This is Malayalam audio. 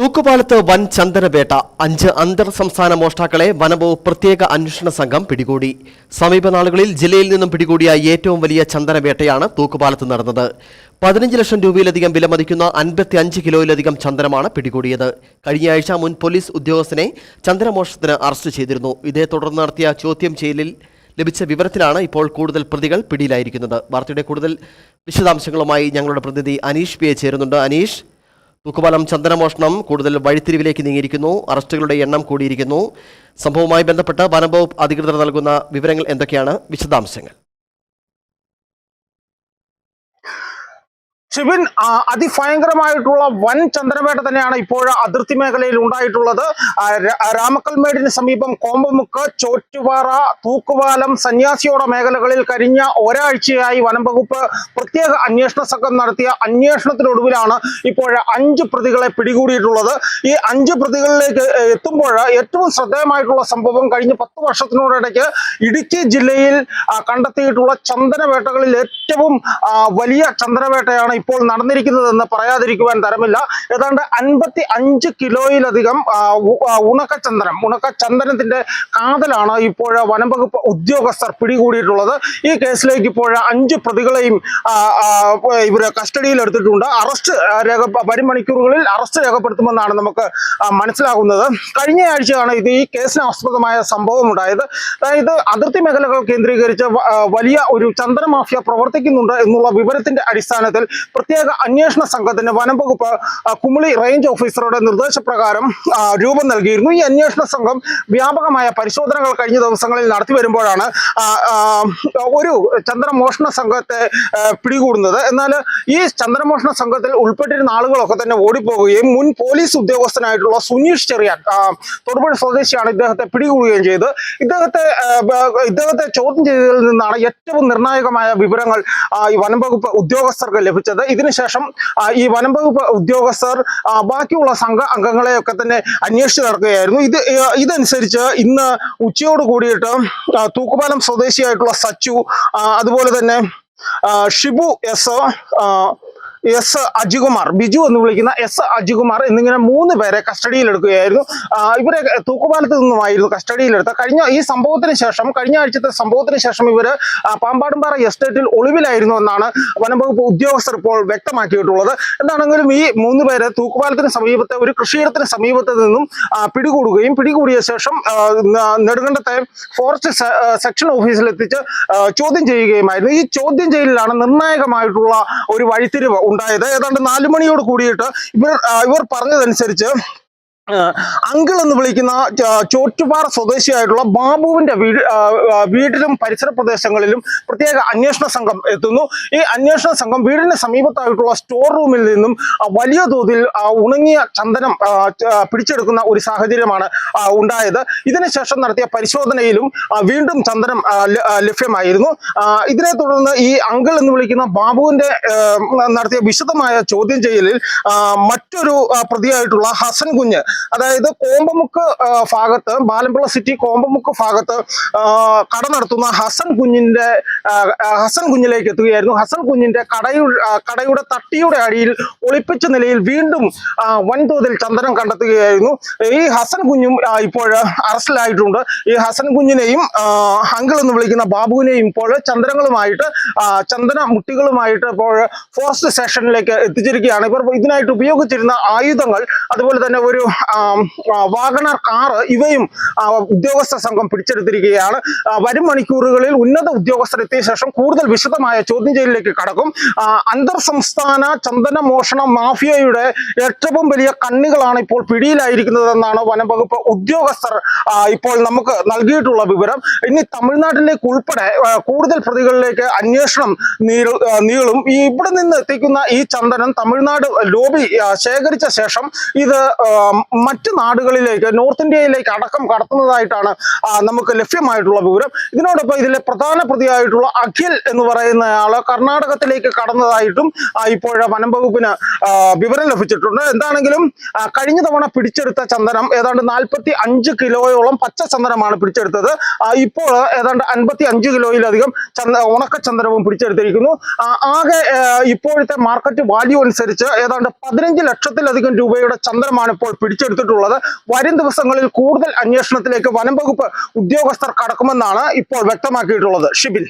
തൂക്കുപാലത്ത് വൻ ചന്ദനവേട്ട. അഞ്ച് അന്തർ സംസ്ഥാന മോഷ്ടാക്കളെ വനംവകുപ്പ് പ്രത്യേക അന്വേഷണ സംഘം പിടികൂടി. സമീപനാളുകളിൽ ജില്ലയിൽ നിന്നും പിടികൂടിയ ഏറ്റവും വലിയ ചന്ദനവേട്ടയാണ് തൂക്കുപാലത്ത് നടന്നത്. പതിനഞ്ച് ലക്ഷം രൂപയിലധികം വിലമതിക്കുന്ന അൻപത്തി അഞ്ച് കിലോയിലധികം ചന്ദനമാണ് പിടികൂടിയത്. കഴിഞ്ഞയാഴ്ച മുൻ പോലീസ് ഉദ്യോഗസ്ഥനെ ചന്ദനമോഷണത്തിന് അറസ്റ്റ് ചെയ്തിരുന്നു. ഇതേ തുടർന്ന് നടത്തിയ ചോദ്യം ചെയ്യലിൽ ലഭിച്ച വിവരത്തിലാണ് ഇപ്പോൾ കൂടുതൽ പ്രതികൾ പിടിയിലായിരിക്കുന്നത്. വാർത്തയുടെ കൂടുതൽ വിശദാംശങ്ങളുമായി ഞങ്ങളുടെ പ്രതിനിധി അനീഷ് പിയെ ചേരുന്നുണ്ട്. അനീഷ് തൂക്കുപാലം ചന്ദനമോഷണം കൂടുതൽ വഴിത്തിരിവിലേക്ക് നീങ്ങിയിരിക്കുന്നു. അറസ്റ്റുകളുടെ എണ്ണം കൂടിയിരിക്കുന്നു. സംഭവവുമായി ബന്ധപ്പെട്ട് വനംവകുപ്പ് അധികൃതർ നൽകുന്ന വിവരങ്ങൾ എന്തൊക്കെയാണ്? വിശദാംശങ്ങൾ. ഷിബിൻ അതിഭയങ്കരമായിട്ടുള്ള വൻ ചന്ദ്രവേട്ട തന്നെയാണ് ഇപ്പോൾ അതിർത്തി മേഖലയിൽ ഉണ്ടായിട്ടുള്ളത്. രാമക്കൽമേടിന് സമീപം കോമ്പമുക്ക് ചോറ്റുപാറ തൂക്കുപാലം സന്യാസിയോട മേഖലകളിൽ കഴിഞ്ഞ ഒരാഴ്ചയായി വനം വകുപ്പ് പ്രത്യേക അന്വേഷണ സംഘം നടത്തിയ അന്വേഷണത്തിനൊടുവിലാണ് ഇപ്പോൾ അഞ്ച് പ്രതികളെ പിടികൂടിയിട്ടുള്ളത്. ഈ അഞ്ച് പ്രതികളിലേക്ക് എത്തുമ്പോൾ ഏറ്റവും ശ്രദ്ധേയമായിട്ടുള്ള സംഭവം കഴിഞ്ഞ പത്ത് വർഷത്തിനോടിടയ്ക്ക് ഇടുക്കി ജില്ലയിൽ കണ്ടെത്തിയിട്ടുള്ള ചന്ദനവേട്ടകളിൽ ഏറ്റവും വലിയ ചന്ദനവേട്ടയാണ് ഇപ്പോൾ നടന്നിരിക്കുന്നതെന്ന് പറയാതിരിക്കുവാൻ തരമില്ല. ഏതാണ്ട് അൻപത്തി അഞ്ച് കിലോയിലധികം ഉണക്കച്ചന്ദനം ഉണക്കച്ചന്ദനത്തിന്റെ കാതലാണ് ഇപ്പോൾ വനം വകുപ്പ് ഉദ്യോഗസ്ഥർ പിടികൂടിയിട്ടുള്ളത്. ഈ കേസിലേക്ക് ഇപ്പോൾ അഞ്ച് പ്രതികളെയും ഇവർ കസ്റ്റഡിയിൽ എടുത്തിട്ടുണ്ട്. അറസ്റ്റ് രേഖ വരും മണിക്കൂറുകളിൽ അറസ്റ്റ് രേഖപ്പെടുത്തുമെന്നാണ് നമുക്ക് മനസ്സിലാകുന്നത്. കഴിഞ്ഞ ആഴ്ചയാണ് ഇത് ഈ കേസിന് ആസ്പദമായ സംഭവം ഉണ്ടായത്. അതായത് അതിർത്തി മേഖലകൾ കേന്ദ്രീകരിച്ച് വലിയ ഒരു ചന്ദന മാഫിയ പ്രവർത്തിക്കുന്നുണ്ട് എന്നുള്ള വിവരത്തിന്റെ അടിസ്ഥാനത്തിൽ പ്രത്യേക അന്വേഷണ സംഘത്തിന് വനം വകുപ്പ് കുമളി റേഞ്ച് ഓഫീസറുടെ നിർദ്ദേശപ്രകാരം രൂപം നൽകിയിരുന്നു. ഈ അന്വേഷണ സംഘം വ്യാപകമായ പരിശോധനകൾ കഴിഞ്ഞ ദിവസങ്ങളിൽ നടത്തി വരുമ്പോഴാണ് ഒരു ചന്ദ്രമോഷണ സംഘത്തെ പിടികൂടുന്നത്. എന്നാൽ ഈ ചന്ദ്രമോഷണ സംഘത്തിൽ ഉൾപ്പെട്ടിരുന്ന ആളുകളൊക്കെ തന്നെ ഓടിപ്പോവുകയും മുൻ പോലീസ് ഉദ്യോഗസ്ഥനായിട്ടുള്ള സുനീഷ് ചെറിയാൻ തൊടുപുഴ സ്വദേശിയാണ് ഇദ്ദേഹത്തെ പിടികൂടുകയും ചെയ്ത്. ഇദ്ദേഹത്തെ ഇദ്ദേഹത്തെ ചോദ്യം ചെയ്തതിൽ നിന്നാണ് ഏറ്റവും നിർണായകമായ വിവരങ്ങൾ ഈ വനം വകുപ്പ് ഉദ്യോഗസ്ഥർക്ക് ലഭിച്ചത്. ഇതിനുശേഷം ആ, ഈ വനം വകുപ്പ് ഉദ്യോഗസ്ഥർ ബാക്കിയുള്ള സംഘ അംഗങ്ങളെയൊക്കെ തന്നെ അന്വേഷിച്ചു നടക്കുകയായിരുന്നു. ഇത് ഇതനുസരിച്ച് ഇന്ന് ഉച്ചയോട് കൂടിയിട്ട് തൂക്കുപാലം സ്വദേശിയായിട്ടുള്ള സച്ചു അതുപോലെ തന്നെ ഷിബു എസ് എസ് അജികുമാർ ബിജു എന്ന് വിളിക്കുന്ന എസ് അജികുമാർ എന്നിങ്ങനെ മൂന്ന് പേരെ കസ്റ്റഡിയിലെടുക്കുകയായിരുന്നു. ഇവരെ തൂക്കുപാലത്ത് നിന്നുമായിരുന്നു കസ്റ്റഡിയിലെടുത്ത കഴിഞ്ഞ ഈ സംഭവത്തിന് ശേഷം കഴിഞ്ഞ ആഴ്ചത്തെ സംഭവത്തിന് ശേഷം ഇവർ പാമ്പാടുംപാറ എസ്റ്റേറ്റിൽ ഒളിവിലായിരുന്നു എന്നാണ് വനംവകുപ്പ് ഉദ്യോഗസ്ഥർ ഇപ്പോൾ വ്യക്തമാക്കിയിട്ടുള്ളത്. എന്താണെങ്കിലും ഈ മൂന്ന് പേരെ തൂക്കുപാലത്തിന് സമീപത്തെ ഒരു കൃഷിയിടത്തിന് സമീപത്ത് നിന്നും പിടികൂടുകയും പിടികൂടിയ ശേഷം നെടുങ്കണ്ടത്തെ ഫോറസ്റ്റ് സെക്ഷൻ ഓഫീസിൽ എത്തിച്ച് ചോദ്യം ചെയ്യുകയുമായിരുന്നു. ഈ ചോദ്യം ചെയ്യലിലാണ് നിർണായകമായിട്ടുള്ള ഒരു വഴിത്തിരിവ് ഉണ്ടായത്. ഏതാണ്ട് നാലു മണിയോട് കൂടിയിട്ട് ഇവർ ഇവർ പറഞ്ഞതനുസരിച്ച് അങ്കിൾ എന്ന് വിളിക്കുന്ന ചോറ്റുപാറ സ്വദേശിയായിട്ടുള്ള ബാബുവിന്റെ വീട്ടിലും പരിസര പ്രദേശങ്ങളിലും പ്രത്യേക അന്വേഷണ സംഘം എത്തുന്നു. ഈ അന്വേഷണ സംഘം വീടിന് സമീപത്തായിട്ടുള്ള സ്റ്റോർ റൂമിൽ നിന്നും വലിയ തോതിൽ ഉണങ്ങിയ ചന്ദനം പിടിച്ചെടുക്കുന്ന ഒരു സാഹചര്യമാണ് ഉണ്ടായത്. ഇതിനുശേഷം നടത്തിയ പരിശോധനയിലും വീണ്ടും ചന്ദനം ലഭ്യമായിരുന്നു. ഇതിനെ തുടർന്ന് ഈ അങ്കിൾ എന്ന് വിളിക്കുന്ന ബാബുവിന്റെ നടത്തിയ വിശദമായ ചോദ്യം ചെയ്യലിൽ മറ്റൊരു പ്രതിയായിട്ടുള്ള ഹസൻ കുഞ്ഞ് അതായത് കോമ്പമുക്ക് ഭാഗത്ത് ബാലമ്പിള്ള സിറ്റി കോമ്പമുക്ക് ഭാഗത്ത് കട നടത്തുന്ന ഹസൻ കുഞ്ഞിന്റെ ഹസൻ കുഞ്ഞിലേക്ക് എത്തുകയായിരുന്നു. ഹസൻ കുഞ്ഞിന്റെ കടയുടെ കടയുടെ തട്ടിയുടെ അടിയിൽ ഒളിപ്പിച്ച നിലയിൽ വീണ്ടും വൻതോതിൽ ചന്ദനം കണ്ടെത്തുകയായിരുന്നു. ഈ ഹസൻ കുഞ്ഞും ഇപ്പോൾ അറസ്റ്റിലായിട്ടുണ്ട്. ഈ ഹസൻ കുഞ്ഞിനെയും അങ്കിൾ എന്ന് വിളിക്കുന്ന ബാബുവിനെയും ഇപ്പോൾ ചന്ദനങ്ങളുമായിട്ട് ചന്ദന മുട്ടികളുമായിട്ട് ഇപ്പോൾ ഫോറസ്റ്റ് സ്റ്റേഷനിലേക്ക് എത്തിച്ചിരിക്കുകയാണ്. ഇവർ ഇതിനായിട്ട് ഉപയോഗിച്ചിരുന്ന ആയുധങ്ങൾ അതുപോലെ തന്നെ ഒരു വാഗണർ കാറ് ഇവയും ഉദ്യോഗസ്ഥ സംഘം പിടിച്ചെടുത്തിരിക്കുകയാണ്. വരും മണിക്കൂറുകളിൽ ഉന്നത ഉദ്യോഗസ്ഥർ എത്തിയ ശേഷം കൂടുതൽ വിശദമായ ചോദ്യം ചെയ്യലിലേക്ക് കടക്കും. അന്തർ സംസ്ഥാന ചന്ദന മോഷണ മാഫിയയുടെ ഏറ്റവും വലിയ കണ്ണികളാണ് ഇപ്പോൾ പിടിയിലായിരിക്കുന്നതെന്നാണ് വനം വകുപ്പ് ഉദ്യോഗസ്ഥർ ഇപ്പോൾ നമുക്ക് നൽകിയിട്ടുള്ള വിവരം. ഇനി തമിഴ്നാട്ടിലേക്ക് ഉൾപ്പെടെ കൂടുതൽ പ്രതികളിലേക്ക് അന്വേഷണം നീളും ഈ ഇവിടെ നിന്ന് എത്തിക്കുന്ന ഈ ചന്ദനം തമിഴ്നാട് ലോബി ശേഖരിച്ച ശേഷം ഇത് മറ്റ് നാടുകളിലേക്ക് നോർത്ത് ഇന്ത്യയിലേക്ക് അടക്കം കടത്തുന്നതായിട്ടാണ് നമുക്ക് ലഭ്യമായിട്ടുള്ള വിവരം. ഇതിനോടൊപ്പം ഇതിലെ പ്രധാന പ്രതിയായിട്ടുള്ള അഖിൽ എന്ന് പറയുന്ന ആൾ കർണാടകത്തിലേക്ക് കടന്നതായിട്ടും ഇപ്പോൾ വനം വകുപ്പിന് വിവരം ലഭിച്ചിട്ടുണ്ട്. എന്താണെങ്കിലും കഴിഞ്ഞ തവണ പിടിച്ചെടുത്ത ചന്ദനം ഏതാണ്ട് നാൽപ്പത്തി അഞ്ച് കിലോയോളം പച്ച ചന്ദനമാണ് പിടിച്ചെടുത്തത്. ഇപ്പോൾ ഏതാണ്ട് അൻപത്തി അഞ്ച് കിലോയിലധികം ചന്ദ ഉണക്ക ചന്ദനവും പിടിച്ചെടുത്തിരിക്കുന്നു. ആകെ ഇപ്പോഴത്തെ മാർക്കറ്റ് വാല്യൂ അനുസരിച്ച് ഏതാണ്ട് പതിനഞ്ച് ലക്ഷത്തിലധികം രൂപയുടെ ചന്ദനമാണ് ഇപ്പോൾ പിടിച്ചെടുത്തിട്ടുള്ളത് വരും ദിവസങ്ങളിൽ കൂടുതൽ അന്വേഷണത്തിലേക്ക് വനം വകുപ്പ് ഉദ്യോഗസ്ഥർ കടക്കുമെന്നാണ് ഇപ്പോൾ വ്യക്തമാക്കിയിട്ടുള്ളത്. ഷിബിൻ.